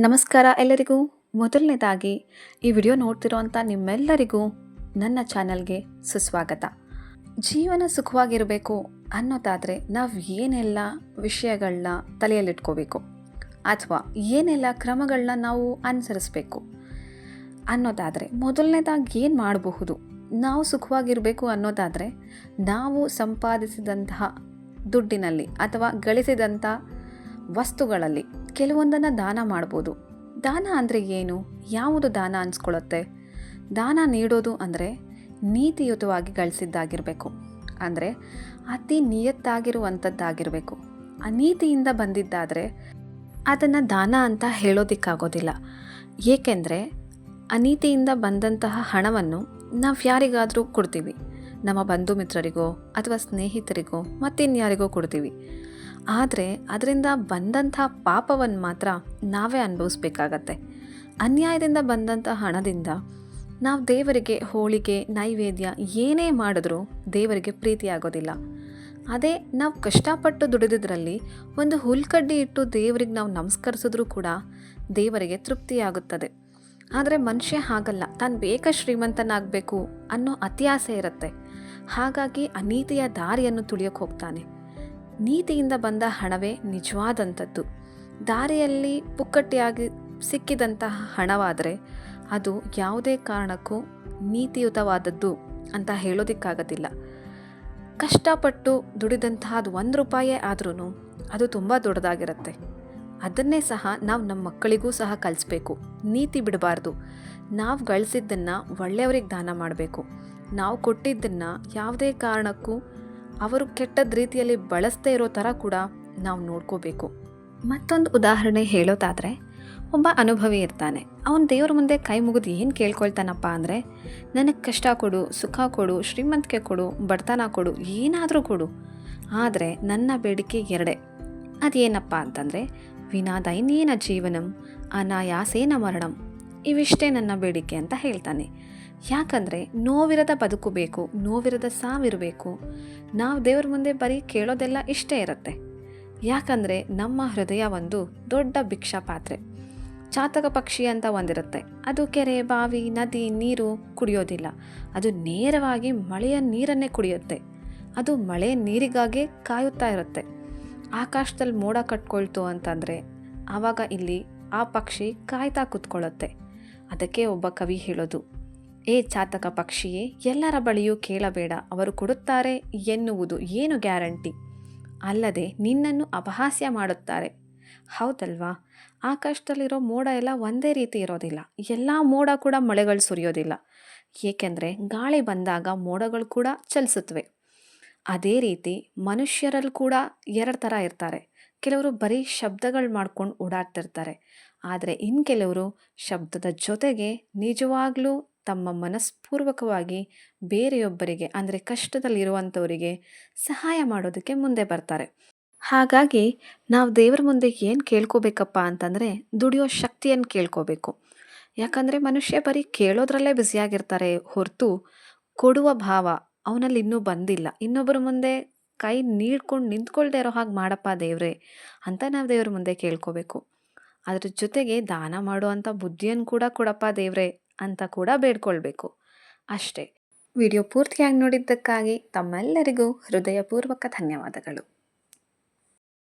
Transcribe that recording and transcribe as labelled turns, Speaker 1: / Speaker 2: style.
Speaker 1: ನಮಸ್ಕಾರ ಎಲ್ಲರಿಗೂ. ಮೊದಲನೇದಾಗಿ ಈ ವಿಡಿಯೋ ನೋಡ್ತಿರೋಂಥ ನಿಮ್ಮೆಲ್ಲರಿಗೂ ನನ್ನ ಚಾನಲ್ಗೆ ಸುಸ್ವಾಗತ. ಜೀವನ ಸುಖವಾಗಿರಬೇಕು ಅನ್ನೋದಾದರೆ ನಾವು ಏನೆಲ್ಲ ವಿಷಯಗಳನ್ನ ತಲೆಯಲ್ಲಿಟ್ಕೋಬೇಕು? ಅಥವಾ ಏನೆಲ್ಲ ಕ್ರಮಗಳನ್ನ ನಾವು ಅನುಸರಿಸ್ಬೇಕು? ಅನ್ನೋದಾದರೆ ಮೊದಲನೇದಾಗಿ ಏನು ಮಾಡಬಹುದು? ನಾವು ಸುಖವಾಗಿರಬೇಕು ಅನ್ನೋದಾದರೆ ನಾವು ಸಂಪಾದಿಸಿದಂತಹ ದುಡ್ಡಿನಲ್ಲಿ ಅಥವಾ ಗಳಿಸಿದಂಥ ವಸ್ತುಗಳಲ್ಲಿ. ಕೆಲವೊಂದನ್ನು ದಾನ ಮಾಡ್ಬೋದು. ದಾನ ಅಂದರೆ ಏನು? ಯಾವುದು ದಾನ ಅನ್ಸ್ಕೊಳ್ಳುತ್ತೆ ದಾನ ನೀಡೋದು ಅಂದರೆ ನೀತಿಯುತವಾಗಿ ಗಳಿಸಿದ್ದಾಗಿರಬೇಕು. ಅಂದರೆ ಅತಿ ನಿಯತ್ತಾಗಿರುವಂಥದ್ದಾಗಿರಬೇಕು. ನೀತಿಯಿಂದ ಬಂದಿದ್ದಾದರೆ ಅದನ್ನು ದಾನ ಅಂತ ಹೇಳೋದಕ್ಕಾಗೋದಿಲ್ಲ. ಏಕೆಂದರೆ ಅನೀತಿಯಿಂದ ಬಂದಂತಹ ಹಣವನ್ನು ನಾವು ಯಾರಿಗಾದರೂ ಕೊಡ್ತೀವಿ. ನಮ್ಮ ಬಂಧು ಮಿತ್ರರಿಗೋ ಅಥವಾ ಸ್ನೇಹಿತರಿಗೋ ಮತ್ತಿನ್ಯಾರಿಗೋ ಕೊಡ್ತೀವಿ. ಆದರೆ ಅದರಿಂದ ಬಂದಂಥ ಪಾಪವನ್ನು ಮಾತ್ರ ನಾವೇ ಅನುಭವಿಸ್ಬೇಕಾಗತ್ತೆ. ಅನ್ಯಾಯದಿಂದ ಬಂದಂಥ ಹಣದಿಂದ ನಾವು ದೇವರಿಗೆ ಹೋಳಿಗೆ, ನೈವೇದ್ಯ ಏನೇ ಮಾಡಿದ್ರೂ ದೇವರಿಗೆ ಪ್ರೀತಿ ಆಗೋದಿಲ್ಲ ಅದೇ ನಾವು ಕಷ್ಟಪಟ್ಟು ದುಡಿದಿದ್ರಲ್ಲಿ ಒಂದು ಹುಲ್ಕಡ್ಡಿ ಇಟ್ಟು ದೇವರಿಗೆ ನಾವು ನಮಸ್ಕರಿಸಿದ್ರೂ ಕೂಡ ದೇವರಿಗೆ ತೃಪ್ತಿಯಾಗುತ್ತದೆ. ಆದರೆ ಮನುಷ್ಯ ಹಾಗಲ್ಲ, ತಾನು ಬೇಗ ಶ್ರೀಮಂತನಾಗಬೇಕು ಅನ್ನೋ ಅತ್ಯಾಸೆ ಇರುತ್ತೆ. ಹಾಗಾಗಿ ಅನೀತಿಯ ದಾರಿಯನ್ನು ತುಳಿಯೋಕೆ ಹೋಗ್ತಾನೆ. ನೀತಿಯಿಂದ ಬಂದ ಹಣವೇ ನಿಜವಾದಂಥದ್ದು. ದಾರಿಯಲ್ಲಿ ಪುಕ್ಕಟ್ಟಿಯಾಗಿ ಸಿಕ್ಕಿದಂತಹ ಹಣವಾದರೆ ಅದು ಯಾವುದೇ ಕಾರಣಕ್ಕೂ ನೀತಿಯುತವಾದದ್ದು ಅಂತ ಹೇಳೋದಕ್ಕಾಗೋದಿಲ್ಲ. ಕಷ್ಟಪಟ್ಟು ದುಡಿದಂತಹ ಅದು ಒಂದು ರೂಪಾಯೇ ಆದ್ರೂ ಅದು ತುಂಬ ದೊಡ್ಡದಾಗಿರುತ್ತೆ. ಅದನ್ನೇ ಸಹ ನಾವು ನಮ್ಮ ಮಕ್ಕಳಿಗೂ ಸಹ ಕಲಿಸ್ಬೇಕು. ನೀತಿ ಬಿಡಬಾರ್ದು. ನಾವು ಗಳಿಸಿದ್ದನ್ನು ಒಳ್ಳೆಯವ್ರಿಗೆ ದಾನ ಮಾಡಬೇಕು. ನಾವು ಕೊಟ್ಟಿದ್ದನ್ನು ಯಾವುದೇ ಕಾರಣಕ್ಕೂ ಅವರು ಕೆಟ್ಟದ ರೀತಿಯಲ್ಲಿ ಬಳಸದೇ ಇರೋ ಥರ ಕೂಡ ನಾವು ನೋಡ್ಕೋಬೇಕು. ಮತ್ತೊಂದು ಉದಾಹರಣೆ ಹೇಳೋದಾದರೆ, ಒಬ್ಬ ಅನುಭವಿ ಇರ್ತಾನೆ. ಅವನು ದೇವ್ರ ಮುಂದೆ ಕೈ ಮುಗಿದು ಏನು ಕೇಳ್ಕೊಳ್ತಾನಪ್ಪ ಅಂದರೆ, ನನಗೆ ಕಷ್ಟ ಕೊಡು, ಸುಖ ಕೊಡು, ಶ್ರೀಮಂತಿಕೆ ಕೊಡು, ಬಡತನ ಕೊಡು, ಏನಾದರೂ ಕೊಡು. ಆದರೆ ನನ್ನ ಬೇಡಿಕೆ ಎರಡೇ. ಅದೇನಪ್ಪ ಅಂತಂದರೆ, ವಿನಾ ದೈನ್ಯೇನ ಜೀವನಂ, ಅನಾಯಾಸೇನ ಮರಣಂ. ಇವಿಷ್ಟೇ ನನ್ನ ಬೇಡಿಕೆ ಅಂತ ಹೇಳ್ತಾನೆ. ಯಾಕಂದರೆ ನೋವಿರದ ಬದುಕು ಬೇಕು, ನೋವಿರದ ಸಾವಿರಬೇಕು. ನಾವು ದೇವ್ರ ಮುಂದೆ ಬರೀ ಕೇಳೋದೆಲ್ಲ ಇಷ್ಟೇ ಇರುತ್ತೆ. ಯಾಕಂದರೆ ನಮ್ಮ ಹೃದಯ ಒಂದು ದೊಡ್ಡ ಭಿಕ್ಷಾ ಪಾತ್ರೆ. ಚಾತಕ ಪಕ್ಷಿ ಅಂತ ಒಂದಿರುತ್ತೆ. ಅದು ಕೆರೆ, ಬಾವಿ, ನದಿ, ನೀರು ಕುಡಿಯೋದಿಲ್ಲ. ಅದು ನೇರವಾಗಿ ಮಳೆಯ ನೀರನ್ನೇ ಕುಡಿಯುತ್ತೆ. ಅದು ಮಳೆ ನೀರಿಗಾಗೆ ಕಾಯುತ್ತಾ ಇರುತ್ತೆ. ಆಕಾಶದಲ್ಲಿ ಮೋಡ ಕಟ್ಕೊಳ್ತು ಅಂತಂದರೆ ಆವಾಗ ಇಲ್ಲಿ ಆ ಪಕ್ಷಿ ಕಾಯ್ತಾ ಕೂತ್ಕೊಳ್ಳುತ್ತೆ ಅದಕ್ಕೆ ಒಬ್ಬ ಕವಿ ಹೇಳೋದು ಏ ಚಾತಕ ಪಕ್ಷಿಯೇ, ಎಲ್ಲರ ಬಳಿಯೂ ಕೇಳಬೇಡ, ಅವರು ಕೊಡುತ್ತಾರೆ ಎನ್ನುವುದು ಏನು ಗ್ಯಾರಂಟಿ? ಅಲ್ಲದೆ ನಿನ್ನನ್ನು ಅಪಹಾಸ್ಯ ಮಾಡುತ್ತಾರೆ. ಹೌದಲ್ವಾ? ಆಕಾಶದಲ್ಲಿರೋ ಮೋಡ ಎಲ್ಲ ಒಂದೇ ರೀತಿ ಇರೋದಿಲ್ಲ. ಎಲ್ಲ ಮೋಡ ಕೂಡ ಮಳೆಗಳು ಸುರಿಯೋದಿಲ್ಲ. ಏಕೆಂದರೆ ಗಾಳಿ ಬಂದಾಗ ಮೋಡಗಳು ಕೂಡ ಚಲಿಸುತ್ತವೆ ಅದೇ ರೀತಿ ಮನುಷ್ಯರಲ್ಲಿ ಕೂಡ ಎರಡು ಥರ ಇರ್ತಾರೆ. ಕೆಲವರು ಬರೀ ಶಬ್ದಗಳು ಮಾಡ್ಕೊಂಡು ಓಡಾಡ್ತಿರ್ತಾರೆ. ಆದರೆ ಇನ್ನು ಕೆಲವರು ಶಬ್ದದ ಜೊತೆಗೆ ನಿಜವಾಗ್ಲೂ ತಮ್ಮ ಮನಸ್ಪೂರ್ವಕವಾಗಿ ಬೇರೆಯೊಬ್ಬರಿಗೆ, ಅಂದರೆ ಕಷ್ಟದಲ್ಲಿರುವಂಥವರಿಗೆ ಸಹಾಯ ಮಾಡೋದಕ್ಕೆ ಮುಂದೆ ಬರ್ತಾರೆ. ಹಾಗಾಗಿ ನಾವು ದೇವರ ಮುಂದೆ ಏನು ಕೇಳ್ಕೋಬೇಕಪ್ಪ ಅಂತಂದರೆ ದುಡಿಯೋ ಶಕ್ತಿಯನ್ನು ಕೇಳ್ಕೋಬೇಕು. ಯಾಕಂದರೆ ಮನುಷ್ಯ ಬರೀ ಕೇಳೋದ್ರಲ್ಲೇ ಬ್ಯುಸಿಯಾಗಿರ್ತಾರೆ ಹೊರತು ಕೊಡುವ ಭಾವ ಅವನಲ್ಲಿ ಇನ್ನೂ ಬಂದಿಲ್ಲ. ಇನ್ನೊಬ್ಬರ ಮುಂದೆ ಕೈ ನೀಡ್ಕೊಂಡು ನಿಂತ್ಕೊಳ್ದೇ ಇರೋ ಹಾಗೆ ಮಾಡಪ್ಪ ದೇವ್ರೆ ಅಂತ ನಾವು ದೇವ್ರ ಮುಂದೆ ಕೇಳ್ಕೋಬೇಕು. ಅದ್ರ ಜೊತೆಗೆ ದಾನ ಮಾಡುವಂಥ ಬುದ್ಧಿಯನ್ನು ಕೂಡ ಕೊಡಪ್ಪ ದೇವ್ರೆ. ಅಂತ ಕೂಡ ಬೇಡ್ಕೊಳ್ಬೇಕು. ಅಷ್ಟೇ. ವಿಡಿಯೋ ಪೂರ್ತಿಯಾಗಿ ನೋಡಿದ್ದಕ್ಕಾಗಿ ತಮ್ಮೆಲ್ಲರಿಗೂ ಹೃದಯಪೂರ್ವಕ ಧನ್ಯವಾದಗಳು.